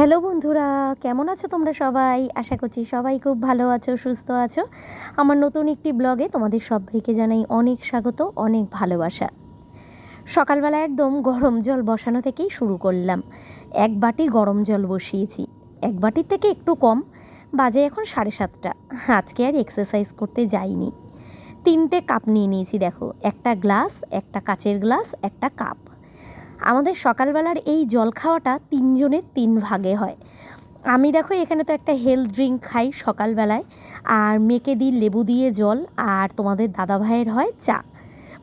Hello বন্ধুরা, কেমন আছো তোমরা সবাই? আশা করছি সবাই খুব ভালো আছো, সুস্থ আছো। আমার নতুন একটি ব্লগে তোমাদের সবাইকে জানাই অনেক স্বাগত, অনেক ভালোবাসা। সকালবেলা একদম গরম জল বসানো থেকেই শুরু করলাম। এক বাটি গরম জল বসিয়েছি। এক বাটির থেকে একটু কম, বাজে এখন সাড়ে সাতটা। আজকে আর এক্সারসাইজ করতে যাইনি। তিনটে কাপ নিয়ে নিয়েছি, দেখো। একটা গ্লাস একটা কাচের গ্লাস একটা কাপ আমাদের সকালবেলার এই জল খাওয়াটা তিনজনের তিন ভাগে হয়। আমি দেখো এখানে তো একটা হেলথ ড্রিঙ্ক খাই সকালবেলায়, আর মেয়েকে দিই লেবু দিয়ে জল, আর তোমাদের দাদা ভাইয়ের হয় চা।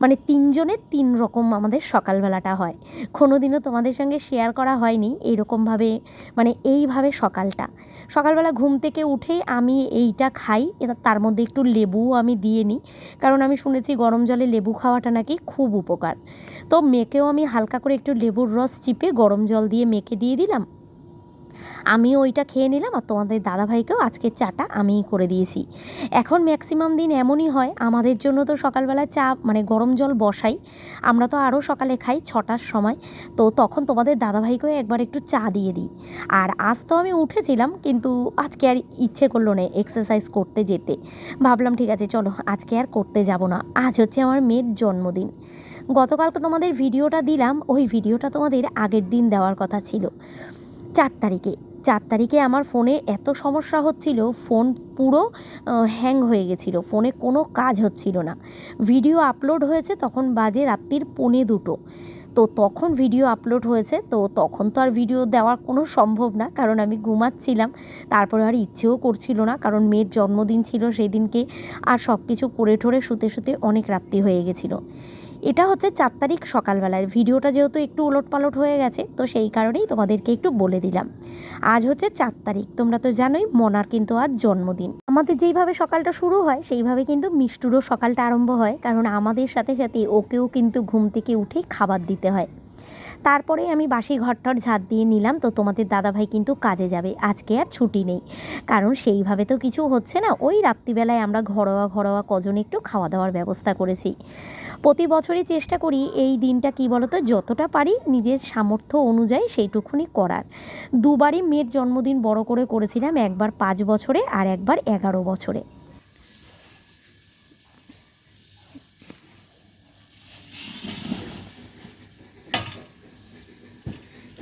মানে তিনজনের তিন রকম আমাদের সকালবেলাটা হয়। কোনো দিনও তোমাদের সঙ্গে শেয়ার করা হয়নি এইরকমভাবে মানে এইভাবে সকালটা। সকালবেলা ঘুম থেকে উঠে আমি এইটা খাই তার মধ্যে একটু লেবুও আমি দিয়ে নিই। কারণ আমি শুনেছি গরম জলে লেবু খাওয়াটা নাকি খুব উপকার। তো মেয়েকেও আমি হালকা করে একটু লেবুর রস চিপে গরম জল দিয়ে মেখে দিয়ে দিলাম আমিও ওইটা খেয়ে নিলাম আর তোমাদের দাদাভাইকেও আজকে চাটা আমিই করে দিয়েছি। এখন ম্যাক্সিমাম দিন এমনই হয়, আমাদের জন্য তো সকালবেলা চা মানে গরম জল বসাই। আমরা তো আরও সকালে খাই ছটার সময়। তো তখন তোমাদের দাদাভাইকেও একবার একটু চা দিয়ে দিই। আর আজ তো আমি উঠেছিলাম, কিন্তু আজকে আর ইচ্ছে করল না এক্সারসাইজ করতে যেতে। ভাবলাম ঠিক আছে, চলো আজকে আর করতে যাব না। আজ হচ্ছে আমার মেয়ের জন্মদিন। গতকালকে তোমাদের ভিডিওটা দিলাম, ওই ভিডিওটা তোমাদের আগের দিন দেওয়ার কথা ছিল। চার তারিখে। চার তারিখে আমার ফোনে এত সমস্যা হচ্ছিল, ফোন পুরো হ্যাং হয়ে গেছিল। ফোনে কোনো কাজ হচ্ছিল না। ভিডিও আপলোড হয়েছে তখন বাজে রাত্রির পৌনে দুটো। তো তখন ভিডিও আপলোড হয়েছে, তো তখন তো আর ভিডিও দেওয়ার কোনো সম্ভব না, কারণ আমি ঘুমাচ্ছিলাম। তারপরে আর ইচ্ছেও করছিল না, কারণ মেয়ের জন্মদিন ছিল সেই দিনকে আর সব কিছু করে ঠরে শুতে শুতে অনেক রাত্রি হয়ে গেছিল। এটা হচ্ছে চার তারিখ সকালবেলায়। ভিডিওটা যেহেতু একটু ওলট পালট হয়ে গেছে, তো সেই কারণেই তোমাদেরকে একটু বলে দিলাম। আজ হচ্ছে চার তারিখ, তোমরা তো জানোই মনার কিন্তু আজ জন্মদিন। আমাদের যেইভাবে সকালটা শুরু হয়, সেইভাবে কিন্তু মিষ্টুরও সকালটা আরম্ভ হয়, কারণ আমাদের সাথে সাথে ওকেও কিন্তু ঘুম থেকে উঠে খাবার দিতে হয়। তারপরে আমি বাসি ঘরটর ঝাঁট দিয়ে নিলাম। তো তোমাদের দাদাভাই কিন্তু কাজে যাবে। আজকে আর ছুটি নেই। কারণ সেইভাবে তো কিছু হচ্ছে না। ওই রাত্রিবেলায় আমরা ঘরোয়া ঘরোয়া কজন একটু খাওয়া দাওয়ার ব্যবস্থা করেছি। প্রতি বছরই চেষ্টা করি এই দিনটা কি বলতো? যতটা পারি নিজের সামর্থ্য অনুযায়ী সেইটুকুনি করার। দুবারই মেয়ের জন্মদিন বড় করে করেছিলাম একবার পাঁচ বছরে আর একবার এগারো বছরে।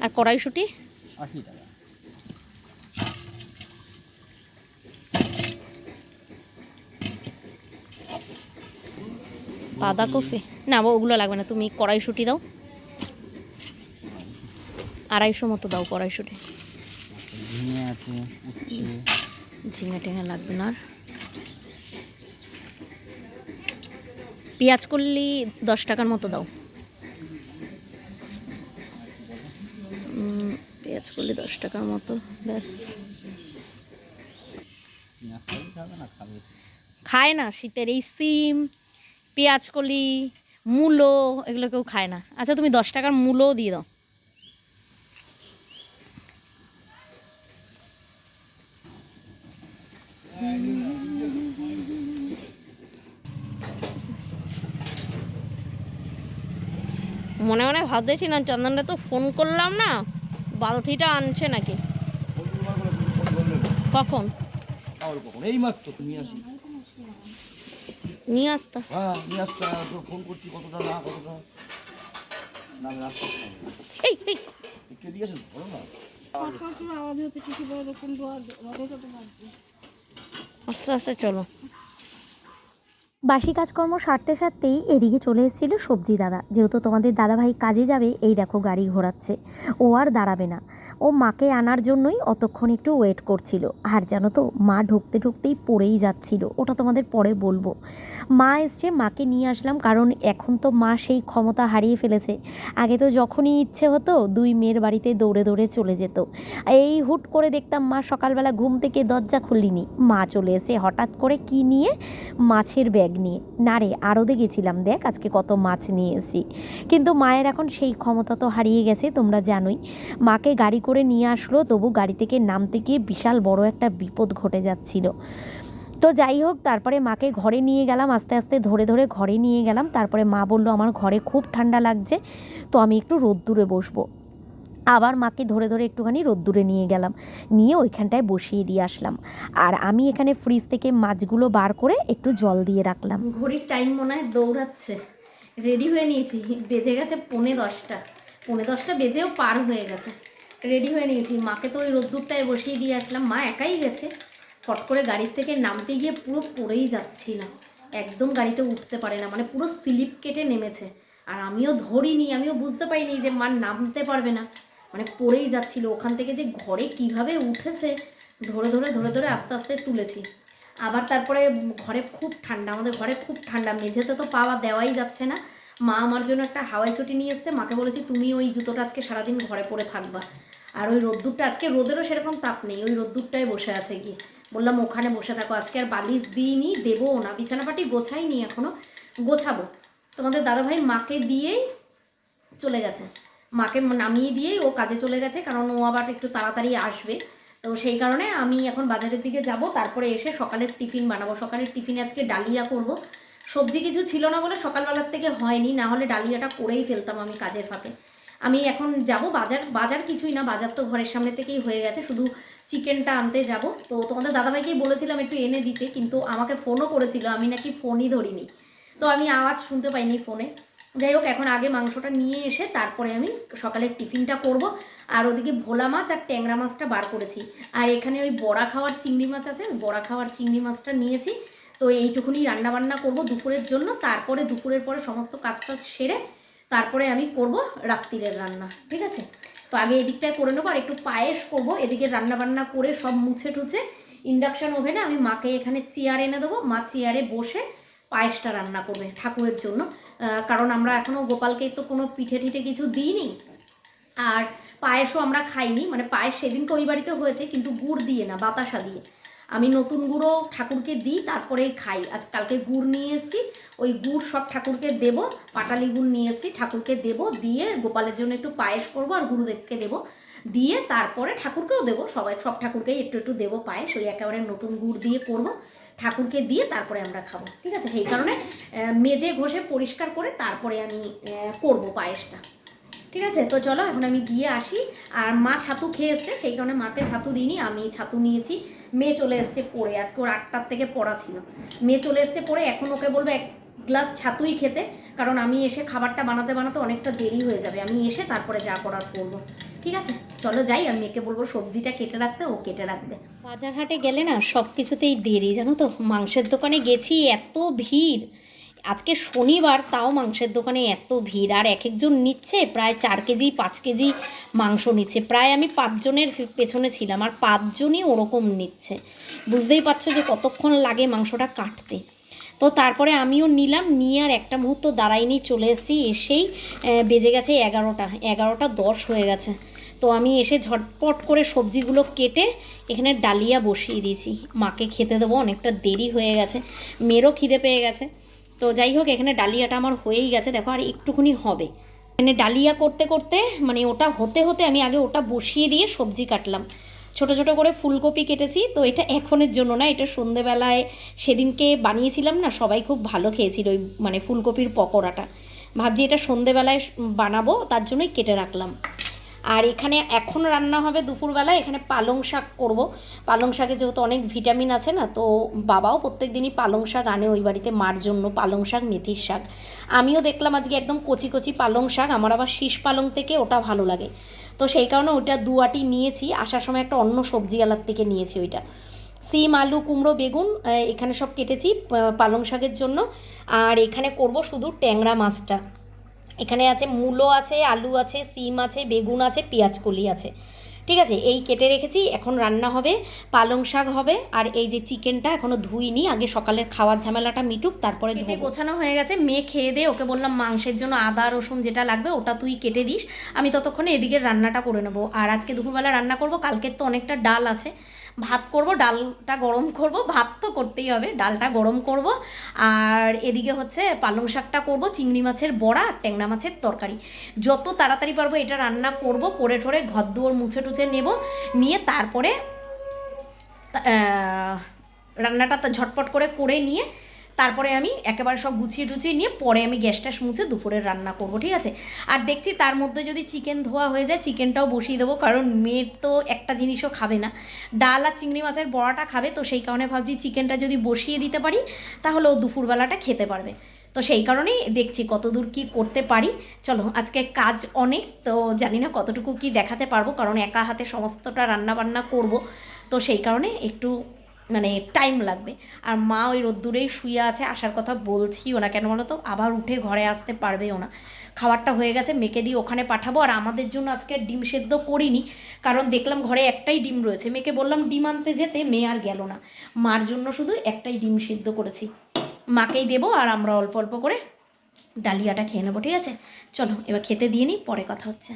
আর কড়াইশুটি? আশি টাকা। বাঁধাকপি? না ওগুলো লাগবে না তুমি কড়াইশুটি দাও। আড়াইশো মতো দাও কড়াইশুটি। ঝিঙে আছে ঝিঙে টিঙে লাগবে না আর। পেঁয়াজ করলি দশ টাকার মতো দাও। পেঁয়াজ করলি দশ টাকার মতো, ব্যাস। খায় না শীতের এই সিম, পেঁয়াজ কলি, মূলো, এগুলো কেউ খায় না। আচ্ছা তুমি দশ টাকার মূলোও দিয়ে দাও। মনে মনে ভাবতেছি না চন্দনটা তো ফোন করলাম না। বালতিটা আনছে নাকি? কখন? এই মাত্র তো নিয়ে আসি। নিয়ে আসতা। হ্যাঁ নিয়ে আসতে ফোন করছি কতটা না কতটা? না আমি আসতে এই এই। কে দিয়েছে? বলো না। আস্তে আস্তে চলো। বাসি কাজকর্ম সারতে সারতেই এদিকে চলে এসেছিল সবজি দাদা। যেহেতু তোমাদের দাদাভাই কাজে যাবে, এই দেখো গাড়ি ঘোরাচ্ছে। ও আর দাঁড়াবে না। ও মাকে আনার জন্যই অতক্ষণ একটু ওয়েট করছিল। আর জানো তো, মা ঢুকতে ঢুকতেই পড়েই যাচ্ছিল। ওটা তোমাদের পরে বলব। মা এসছে, মাকে নিয়ে আসলাম, কারণ এখন তো মা সেই ক্ষমতা হারিয়ে ফেলেছে। আগে তো যখনই ইচ্ছে হতো, দুই মেয়ের বাড়িতে দৌড়ে দৌড়ে চলে যেত। এই হুট করে দেখতাম মা সকালবেলা ঘুম থেকে দরজা খুললিনি। মা চলে এসে হঠাৎ করে কি নিয়ে মাছের ব্যাগ নিয়ে না রে আরও গেছিলাম দেখ আজকে কত মাছ নিয়ে এসেছি। কিন্তু মায়ের এখন সেই ক্ষমতা তো হারিয়ে গেছে, তোমরা জানোই। মাকে গাড়ি করে নিয়ে আসলো, তবু গাড়ি থেকে নামতে গিয়ে বিশাল বড় একটা বিপদ ঘটে যাচ্ছিল। তো যাই হোক, তারপরে মাকে ঘরে নিয়ে গেলাম, আস্তে আস্তে ধরে ধরে ঘরে নিয়ে গেলাম। তারপরে মা বলল, আমার ঘরে খুব ঠান্ডা লাগছে, তো আমি একটু রোদ্দুরে বসবো। আবার মাকে ধরে ধরে একটুখানি রোদ্দুরে নিয়ে গেলাম। নিয়ে ওইখানটায় বসিয়ে দিয়ে আসলাম। আর আমি এখানে ফ্রিজ থেকে মাছগুলো বার করে একটু জল দিয়ে রাখলাম। ঘড়ির টাইম মনে হয় দৌড়াচ্ছে। রেডি হয়ে নিয়েছি। বেজে গেছে পৌনে দশটা। পৌনে দশটা বেজেও পার হয়ে গেছে। রেডি হয়ে নিয়েছি। মাকে তো ওই রোদ্দুরটায় বসিয়ে দিয়ে আসলাম। মা একাই গেছে। ফট করে গাড়ির থেকে নামতে গিয়ে পুরো পড়েই যাচ্ছি না। একদম গাড়িতে উঠতে পারে না। মানে পুরো স্লিপ কেটে নেমেছে। আর আমিও ধরিনি। আমিও বুঝতে পারিনি যে মা নামতে পারবে না। মানে পড়েই যাচ্ছিল। ওখান থেকে যে ঘরে কীভাবে উঠেছে, ধরে ধরে ধরে ধরে আস্তে আস্তে তুলেছি। আবার তারপরে ঘরে খুব ঠান্ডা, আমাদের ঘরে খুব ঠান্ডা, মেঝেতে তো পাওয়া দেওয়াই যাচ্ছে না। মা আমার জন্য একটা হাওয়াই ছুটি নিয়ে এসছে, মাকে বলেছি, তুমি ওই জুতোটা আজকে সারাদিন ঘরে পরে থাকবা। আর ওই রোদ্দুরটা, আজকে রোদেরও সেরকম তাপ নেই, ওই রোদ্দুরটাই বসে আছে গিয়ে। বললাম, ওখানে বসে থাকো, আজকে আর বালিশ দিইনি, দেবো না, বিছানাপাটি গোছাইনি এখনও গোছাবো। তোমাদের দাদাভাই মাকে দিয়েই চলে গেছে। মাকে নামিয়ে দিয়েই ও কাজে চলে গেছে, কারণ ও আবার একটু তাড়াতাড়ি আসবে। তো সেই কারণে আমি এখন বাজারের দিকে যাব, তারপরে এসে সকালের টিফিন বানাবো। সকালের টিফিনে আজকে ডালিয়া করব। সবজি কিছু ছিল না বলে সকালবেলার থেকে হয়নি, না হলে ডালিয়াটা করেই ফেলতাম আমি কাজের ফাঁকে। আমি এখন যাব বাজার বাজার কিছুই না, বাজার তো ঘরের সামনে থেকেই হয়ে গেছে, শুধু চিকেনটা আনতে যাব। তো তোমাদের দাদাভাইকেই বলেছিলাম একটু এনে দিতে, কিন্তু আমাকে ফোনও করেছিল, আমি নাকি ফোনই ধরিনি। তো আমি আওয়াজ শুনতে পাইনি ফোনে। যাই হোক এখন আগে মাংসটা নিয়ে এসে তারপরে আমি সকালের টিফিনটা করব। আর ওদিকে ভোলা মাছ আর ট্যাংরা মাছটা বার করেছি। আর এখানে ওই বড়া খাওয়ার চিংড়ি মাছ আছে বড়া খাওয়ার চিংড়ি মাছটা নিয়েছি। তো এইটুকুনি রান্না বান্না করব দুপুরের জন্য। তারপরে দুপুরের পরে সমস্ত কাজটা সেরে তারপরে আমি করব রাত্রিরের রান্না, ঠিক আছে? তো আগে এদিকটায় করে নেব। আর একটু পায়েস করব। এদিকে রান্না বান্না করে সব মুছে টুছে। ইন্ডাকশান ওভেনে আমি মাকে এখানে চেয়ার এনে দেবো। মা চেয়ারে বসে পায়েসটা রান্না করবে ঠাকুরের জন্য। কারণ আমরা এখনও গোপালকে তো কোনো পিঠে টিঠে কিছু দিইনি। আর পায়েসও আমরা খাইনি। মানে পায়েস সেদিনকে ওই বাড়িতে হয়েছে, কিন্তু গুড় দিয়ে না, বাতাসা দিয়ে। আমি নতুন গুঁড়ো ঠাকুরকে দিই, তারপরেই খাই। আজ কালকে গুড় নিয়ে এসেছি, ওই গুড় সব ঠাকুরকে দেবো, পাটালি গুড় নিয়ে এসেছি, ঠাকুরকে দেবো, দিয়ে গোপালের জন্য একটু পায়েস করব আর গুরুদেবকে দেবো। দিয়ে তারপরে ঠাকুরকেও দেবো, সবাই সব ঠাকুরকেই একটু একটু দেবো পায়েস, ওই একেবারে নতুন গুড় দিয়ে করব। ঠাকুরকে দিয়ে তারপরে আমরা খাব, ঠিক আছে? সেই কারণে মেজে ঘষে পরিষ্কার করে তারপরে আমি করব পায়েসটা, ঠিক আছে? তো চলো, এখন আমি গিয়ে আসি। আর মা ছাতু খেয়ে এসছে, সেই কারণে মাতে ছাতু দিইনি, আমি ছাতু নিয়েছি। মেয়ে চলে এসছে পড়ে, আজকে ওর আটটার থেকে পড়া ছিল। মেয়ে চলে এসছে পড়ে, এখন ওকে বলবে এক গ্লাস ছাতুই খেতে। কারণ আমি এসে খাবারটা বানাতে বানাতে অনেকটা দেরি হয়ে যাবে। আমি এসে তারপরে যা করার করব। ঠিক আছে? চলো যাই, আমি মেয়েকে বলব সবজিটা কেটে রাখতে, ও কেটে রাখবে। বাজার হাটে গেলে না সব কিছুতেই দেরি, জানো তো? মাংসের দোকানে গেছি, এত ভিড়। আজকে শনিবার, তাও মাংসের দোকানে এত ভিড়। আর এক একজন নিচ্ছে, প্রায় চার কেজি, পাঁচ কেজি মাংস নিচ্ছে। প্রায় আমি পাঁচজনের পেছনে ছিলাম, আর পাঁচজনই ওরকম নিচ্ছে। বুঝতেই পারছ যে কতক্ষণ লাগে মাংসটা কাটতে। তো তারপরে আমিও নিলাম, নিয়ে আর একটা মুহূর্ত দাঁড়াইনি চলে এসেছি, এসেই বেজে গেছে এগারোটা এগারোটা দশ হয়ে গেছে। তো আমি এসে ঝটপট করে সবজিগুলো কেটে এখানে ডালিয়া বসিয়ে দিয়েছি। মাকে খেতে দেবো, অনেকটা দেরি হয়ে গেছে, মেয়েরও খিদে পেয়ে গেছে। তো যাই হোক, এখানে ডালিয়াটা আমার হয়েই গেছে, দেখো আর একটুখানি হবে। এখানে ডালিয়া করতে করতে মানে ওটা হতে হতে আমি আগে ওটা বসিয়ে দিয়ে সবজি কাটলাম। ছোট ছোট করে ফুলকপি কেটেছি। তো এটা এখনের জন্য না, এটা সন্ধেবেলায় সেদিনকে বানিয়েছিলাম না, সবাই খুব ভালো খেয়েছিল ওই মানে ফুলকপির পকোড়াটা। ভাবছি এটা সন্ধেবেলায় বানাবো, তার জন্যই কেটে রাখলাম। আর এখানে এখন রান্না হবে দুপুরবেলায় এখানে পালং শাক করব। পালং শাকে যেহেতু অনেক ভিটামিন আছে না, তো বাবাও প্রত্যেক দিনই পালং শাক আনে, ওই বাড়িতে মার জন্য পালং শাক, মেথির শাক। আমিও দেখলাম আজকে একদম কচি কচি পালং শাক, আমার আবার শীষ পালং থেকে ওটা ভালো লাগে। তো সেই কারণে ওইটা দুয়াটি নিয়েছি। আসার সময় একটা অন্য সবজিওয়ালার থেকে নিয়েছি ওইটা। সিম, আলু, কুমড়ো, বেগুন এখানে সব কেটেছি পালং শাকের জন্য। আর এখানে করব শুধু ট্যাংরা মাছটা। এখানে আছে মূলো আছে, আলু আছে, সিম আছে, বেগুন আছে পেঁয়াজকলি আছে। ঠিক আছে এই কেটে রেখেছি এখন রান্না হবে পালং শাক হবে আর এই যে চিকেনটা এখনও ধুইনি আগে সকালের খাওয়ার ঝামেলাটা মিটুক তারপরে ধুয়ে গোছানো হয়ে গেছে মেয়ে খেয়ে দে ওকে বললাম মাংসের জন্য আদা রসুন যেটা লাগবে ওটা তুই কেটে দিস আমি ততক্ষণে এদিকে রান্নাটা করে নেব। আর আজকে দুপুরবেলা রান্না করব কালকের তো অনেকটা ডাল আছে ভাত করব, ডালটা গরম করব, ভাত তো করতেই হবে, ডালটা গরম করব। আর এদিকে হচ্ছে পালং শাকটা করব, চিংড়ি মাছের বড়া আর ট্যাংরা মাছের তরকারি। যত তাড়াতাড়ি পারব এটা রান্না করব, করে ঠোরে ঘর দুয়ার মুছে টুছে নেব, নিয়ে তারপরে রান্নাটা ঝটপট করে করে নিয়ে তারপরে আমি একেবারে সব গুছিয়ে টুছিয়ে নিয়ে পরে আমি গ্যাসটা মুছে দুপুরের রান্না করব, ঠিক আছে? আর দেখছি তার মধ্যে যদি চিকেন ধোয়া হয়ে যায়, চিকেনটাও বসিয়ে দেবো, কারণ মেয়ের তো একটা জিনিসও খাবে না। ডাল আর চিংড়ি মাছের বড়াটা খাবে, তো সেই কারণে ভাবছি চিকেনটা যদি বসিয়ে দিতে পারি, তাহলে ও দুপুরবেলাটা খেতে পারবে। তো সেই কারণেই দেখছি কতদূর কি করতে পারি। চলো, আজকে কাজ অনেক, তো জানি না কতটুকু কি দেখাতে পারব, কারণ একা হাতে সমস্তটা রান্না বান্না করব। তো সেই কারণে একটু মানে টাইম লাগবে। আর মা ওই রোদ্দুরেই শুয়ে আছে, আসার কথা বলছিও না। কেন বলো তো আবার উঠে ঘরে আসতে পারবেও না। খাবারটা হয়ে গেছে মেকে দিয়ে ওখানে পাঠাবো। আর আমাদের জন্য আজকে ডিম সেদ্ধ করিনি, কারণ দেখলাম ঘরে একটাই ডিম রয়েছে। মেয়েকে বললাম, ডিম আনতে যেতে? মেয়ে আর গেল না। মার জন্য শুধু একটাই ডিম সেদ্ধ করেছি। মাকেই দেবো আর আমরা অল্প অল্প করে ডালিয়াটা খেয়ে নেব, ঠিক আছে? চলো, এবার খেতে দিয়ে নিই, পরে কথা হচ্ছে।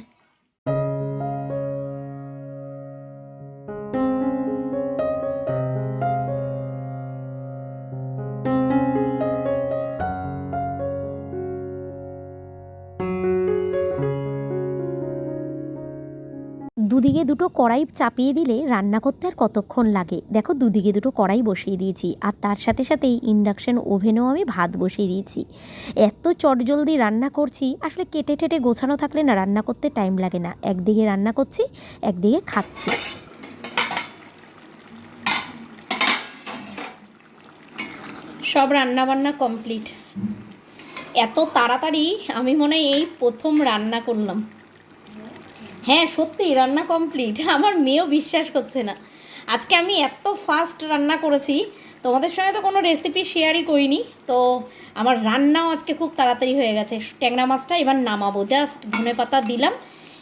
দুটো কড়াই চাপিয়ে দিলে রান্না করতে আর কতক্ষণ লাগে? দেখো, দুদিকে দুটো কড়াই বসিয়ে দিয়েছি আর তার সাথে সাথেই ইন্ডাকশান ওভেনেও আমি ভাত বসিয়ে দিয়েছি। এত চটজলদি রান্না করছি, আসলে কেটে টেটে গোছানো থাকলে না রান্না করতে টাইম লাগে না। একদিকে রান্না করছি, একদিকে খাচ্ছি। সব রান্না বান্না কমপ্লিট এত তাড়াতাড়ি আমি মনে হয় এই প্রথম রান্না করলাম। হ্যাঁ সত্যি, রান্না কমপ্লিট আমার মেয়েও বিশ্বাস করছে না। আজকে আমি এত ফাস্ট রান্না করেছি, তোমাদের সঙ্গে তো কোনো রেসিপি শেয়ারই করিনি। তো আমার রান্নাও আজকে খুব তাড়াতাড়ি হয়ে গেছে। ট্যাংরা মাছটা এবার নামাবো। জাস্ট ধনে পাতা দিলাম।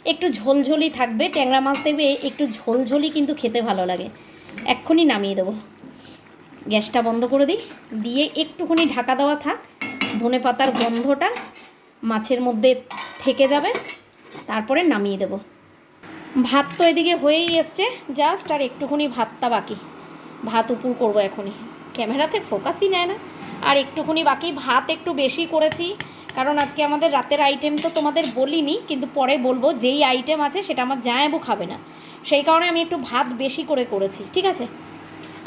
একটু ঝোলঝোলি থাকবে। ট্যাংরা মাছ দেবে, একটু ঝোলঝোলি কিন্তু খেতে ভালো লাগে। এক্ষুনি নামিয়ে দেবো। গ্যাসটা বন্ধ করে দিই। দিয়ে একটুখানি ঢাকা দেওয়া থাক। ধনে পাতার গন্ধটা মাছের মধ্যে থেকে যাবে। তারপরে নামিয়ে দেব। ভাত তো এদিকে হয়েই এসছে জাস্ট আর একটুখানি ভাতটা বাকি। ভাত উপুর করব এখনই। ক্যামেরাতে ফোকাসই নেয় না। আর একটুখানি বাকি, ভাত একটু বেশি করেছি, কারণ আজকে আমাদের রাতের আইটেম তো তোমাদের বলিনি, কিন্তু পরে বলব যেই আইটেম আছে সেটা আমার জায়াবু খাবে না। সেই কারণে আমি একটু ভাত বেশি করে করেছি, ঠিক আছে?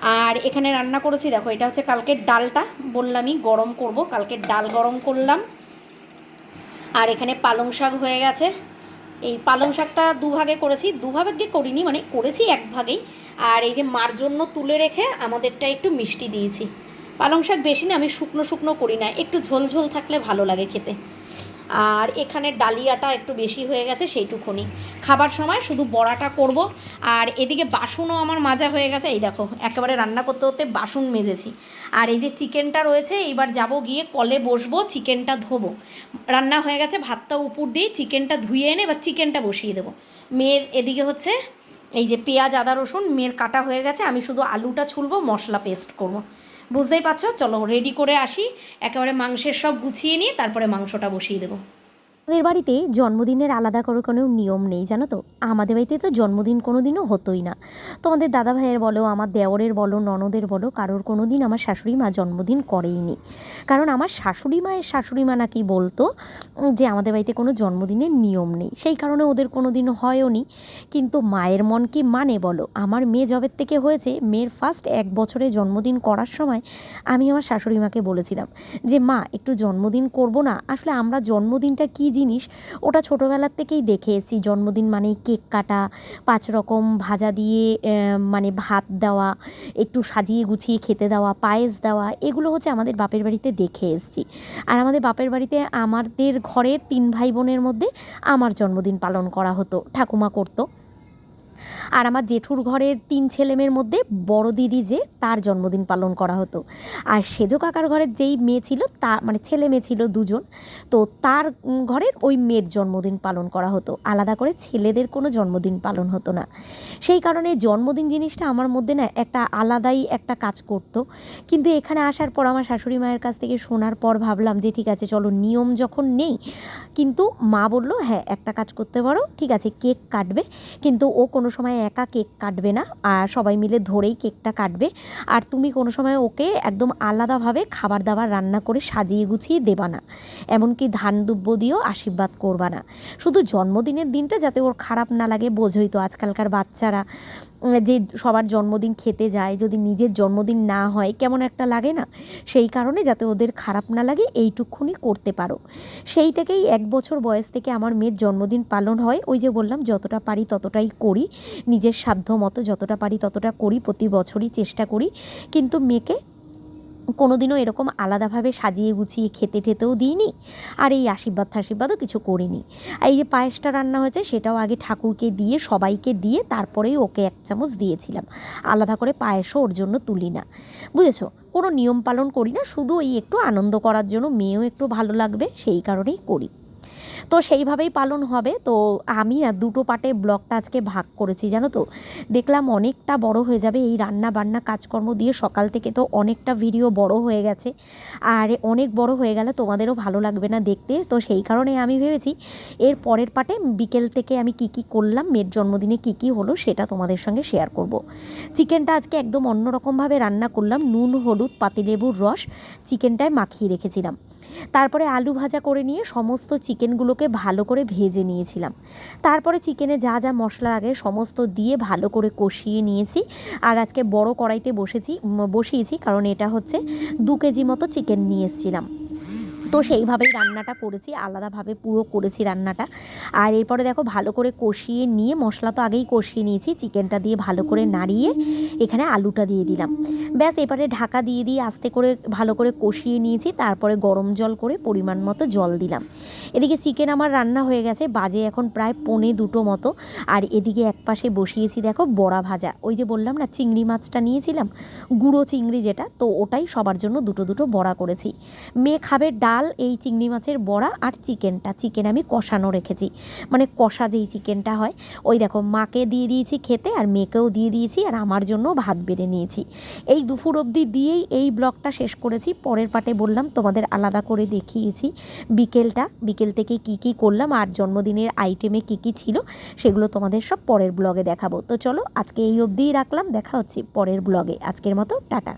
আর এখানে রান্না করেছি, দেখো, এটা হচ্ছে কালকের ডালটা। বললামই গরম করব, কালকের ডাল গরম করলাম। আর এখানে পালং শাক হয়ে গেছে। এই পালং শাকটা দুভাগে করেছি। দুভাগে করিনি মানে করেছি এক ভাগেই আর এই যে মার জন্য তুলে রেখে আমাদেরটা একটু মিষ্টি দিয়েছি। পালং শাক বেশি না, আমি শুকনো শুকনো করি না, একটু ঝোল ঝোল থাকলে ভালো লাগে খেতে। আর এখানে ডালিয়াটা একটু বেশি হয়ে গেছে, সেইটুকুনি। খাবার সময় শুধু বড়াটা করব। আর এদিকে বাসনও আমার মাজা হয়ে গেছে। এই দেখো, একেবারে রান্না করতে করতে বাসন মেজেছি। আর এই যে চিকেনটা রয়েছে, এইবার যাব গিয়ে কলে বসবো, চিকেনটা ধোবো। রান্না হয়ে গেছে ভাতটা উপর দিয়ে চিকেনটা ধুয়ে এনে এবার চিকেনটা বসিয়ে দেবো। মেয়ের এদিকে হচ্ছে, এই যে পেঁয়াজ, আদা, রসুন, মেয়ের কাটা হয়ে গেছে। আমি শুধু আলুটা ছুলবো, মশলা পেস্ট করব। বুঝতেই পারছ? চলো রেডি করে আসি। একেবারে মাংসের সব গুছিয়ে নিয়ে তারপরে মাংসটা বসিয়ে দেবো। আমাদের বাড়িতে জন্মদিনের আলাদা করে কোনো নিয়ম নেই, জানো তো? আমাদের বাড়িতে তো জন্মদিন কোনো দিনও হতোই না। তোমাদের দাদা ভাইয়ের বলো, আমার দেওরের বলো, ননদের বলো, কারোর কোনো দিন আমার শাশুড়ি মা জন্মদিন করেইনি। কারণ আমার শাশুড়ি মায়ের শাশুড়ি মা নাকি বলতো যে আমাদের বাড়িতে কোনো জন্মদিনের নিয়ম নেই। সেই কারণে ওদের কোনো দিন হয়ও নি। কিন্তু মায়ের মন কি মানে বলো? আমার মেয়ে জবের থেকে হয়েছে, মেয়ের ফার্স্ট এক বছরে জন্মদিন করার সময় আমি আমার শাশুড়ি মাকে বলেছিলাম যে, মা, একটু জন্মদিন করব না? আসলে আমরা জন্মদিনটা কী জিনিস ওটা ছোটোবেলার থেকেই দেখে এসেছি। জন্মদিন মানে কেক কাটা, পাঁচ রকম ভাজা দিয়ে মানে ভাত দেওয়া, একটু সাজিয়ে গুছিয়ে খেতে দেওয়া, পায়েস দেওয়া, এগুলো হচ্ছে আমাদের বাপের বাড়িতে দেখে এসেছি। আর আমাদের বাপের বাড়িতে আমাদের ঘরের তিন ভাই বোনের মধ্যে আমার জন্মদিন পালন করা হতো, ঠাকুমা করতো। আর আমার জেঠুর ঘরের তিন ছেলেমেয়ের মধ্যে বড় দিদি যে, তার জন্মদিন পালন করা হতো। আর সেজো কাকার ঘরের যেই মেয়ে ছিল, তা মানে ছেলে মেয়ে ছিল দুজন, তো তার ঘরের ওই মেয়ের জন্মদিন পালন করা হতো। আলাদা করে ছেলেদের কোনো জন্মদিন পালন হতো না। সেই কারণে জন্মদিন জিনিসটা আমার মধ্যে না একটা আলাদাই একটা কাজ করতো। কিন্তু এখানে আসার পর আমার শাশুড়ি মায়ের কাছ থেকে শোনার পর ভাবলাম যে, ঠিক আছে, চলো নিয়ম যখন নেই, কিন্তু মা বলল হ্যাঁ একটা কাজ করতে পারো, ঠিক আছে, কেক কাটবে। কিন্তু ও কোনো সময় একা কেক কাটবে না, আর সবাই মিলে ধরেই কেকটা কাটবে। আর তুমি কোনো সময় ওকে একদম আলাদাভাবে খাবার দাবার রান্না করে সাজিয়ে গুছিয়ে দেবা না। এমনকি ধান দুব্য দিয়েও আশীর্বাদ করবা না। শুধু জন্মদিনের দিনটা যাতে ওর খারাপ না লাগে, বোঝই তো আজকালকার বাচ্চারা। যে সবার জন্মদিন খেতে যায়, যদি নিজের জন্মদিন না হয়, কেমন একটা লাগে না? সেই কারণে যাতে ওদের খারাপ না লাগে, এইটুকুনি করতে পারো। সেই থেকেই এক বছর বয়স থেকে আমার মেয়ের জন্মদিন পালন হয়। ওই যে বললাম, যতটা পারি ততটাই করি। নিজের সাধ্য মতো যতটা পারি ততটা করি, প্রতি বছরই চেষ্টা করি। কিন্তু মেয়েকে কোনোদিনও এরকম আলাদাভাবে সাজিয়ে গুছিয়ে খেতে টেতেও দিইনি। আর এই আশীর্বাদ আশীর্বাদও কিছু করিনি। আর এই যে পায়েসটা রান্না হয়েছে সেটাও আগে ঠাকুরকে দিয়ে, সবাইকে দিয়ে তারপরেই ওকে এক চামচ দিয়েছিলাম। আলাদা করে পায়েসও ওর জন্য তুলি না। বুঝেছ? কোনো নিয়ম পালন করি না, শুধু ওই একটু আনন্দ করার জন্য মেয়েও একটু ভালো লাগবে, সেই কারণেই করি। তো সেইভাবেই পালন হবে। তো আমি না দুটো পার্টে ব্লগটা আজকে ভাগ করেছি, জানো তো? দেখলাম অনেকটা বড় হয়ে যাবে এই রান্না বান্না কাজকর্ম দিয়ে সকাল থেকে তো অনেকটা ভিডিও বড় হয়ে গেছে। আর অনেক বড় হয়ে গেলে তোমাদেরও ভালো লাগবে না দেখতে। তো সেই কারণে আমি ভেবেছি এর পরের পার্টে বিকেল থেকে আমি কি কি করলাম, মেয়ের জন্মদিনে কি কি হলো সেটা তোমাদের সঙ্গে শেয়ার করব। চিকেনটা আজকে একদম অন্যরকমভাবে রান্না করলাম, নুন, হলুদ, পাতিলেবুর রস। চিকেনটায় মাখিয়ে রেখেছিলাম। তারপরে আলু ভাজা করে নিয়ে সমস্ত চিকেনগুলোকে ভালো করে ভেজে নিয়েছিলাম। তারপরে চিকেনে যা যা মশলা লাগে সমস্ত দিয়ে ভালো করে কষিয়ে নিয়েছি। আর আজকে বড় কড়াইতে বসেছি বসিয়েছি, কারণ এটা হচ্ছে দু কেজি মতো চিকেন নিয়ে এসেছিলাম। তো সেইভাবেই রান্নাটা করেছি, আলাদাভাবে পুরো করেছি রান্নাটা। আর এরপরে দেখো ভালো করে কষিয়ে নিয়ে, মশলা তো আগেই কষিয়ে নিয়েছি, চিকেনটা দিয়ে ভালো করে নাড়িয়ে এখানে আলুটা দিয়ে দিলাম। ব্যাস, এবারে ঢাকা দিয়ে দিয়ে আস্তে করে ভালো করে কষিয়ে নিয়েছি, তারপরে গরম জল করে পরিমাণ মতো জল দিলাম। এদিকে চিকেন আমার রান্না হয়ে গেছে, বাজে এখন প্রায় পনে দুটো মতো। আর এদিকে এক পাশে বসিয়েছি দেখো বড়া ভাজা, ওই যে বললাম না চিংড়ি মাছটা নিয়েছিলাম, গুঁড়ো চিংড়ি যেটা, তো ওটাই সবার জন্য দুটো দুটো বড়া করেছি। মেয়ে খাবে ডাল, এই চিংড়ি মাছের বড়া আর চিকেনটা। চিকেন আমি কষানো রেখেছি। মানে কষা যেই চিকেনটা হয়, ওই দেখো মাকে দিয়ে দিয়েছি খেতে আর মেয়েকেও দিয়ে দিয়েছি আর আমার জন্য ভাত বেড়ে নিয়েছি। এই দুপুর অবধি দিয়েই এই ব্লগটা শেষ করেছি। পরের পাটে বললাম, তোমাদের আলাদা করে দেখিয়েছি বিকেলটা। বিকেল থেকে কি কি করলাম, আর জন্মদিনের আইটেমে কি কি ছিল, সেগুলো তোমাদের সব পরের ব্লগে দেখাবো। তো চলো আজকে এই অবধিই রাখলাম। দেখা হচ্ছে পরের ব্লগে। আজকের মতো, টাটা।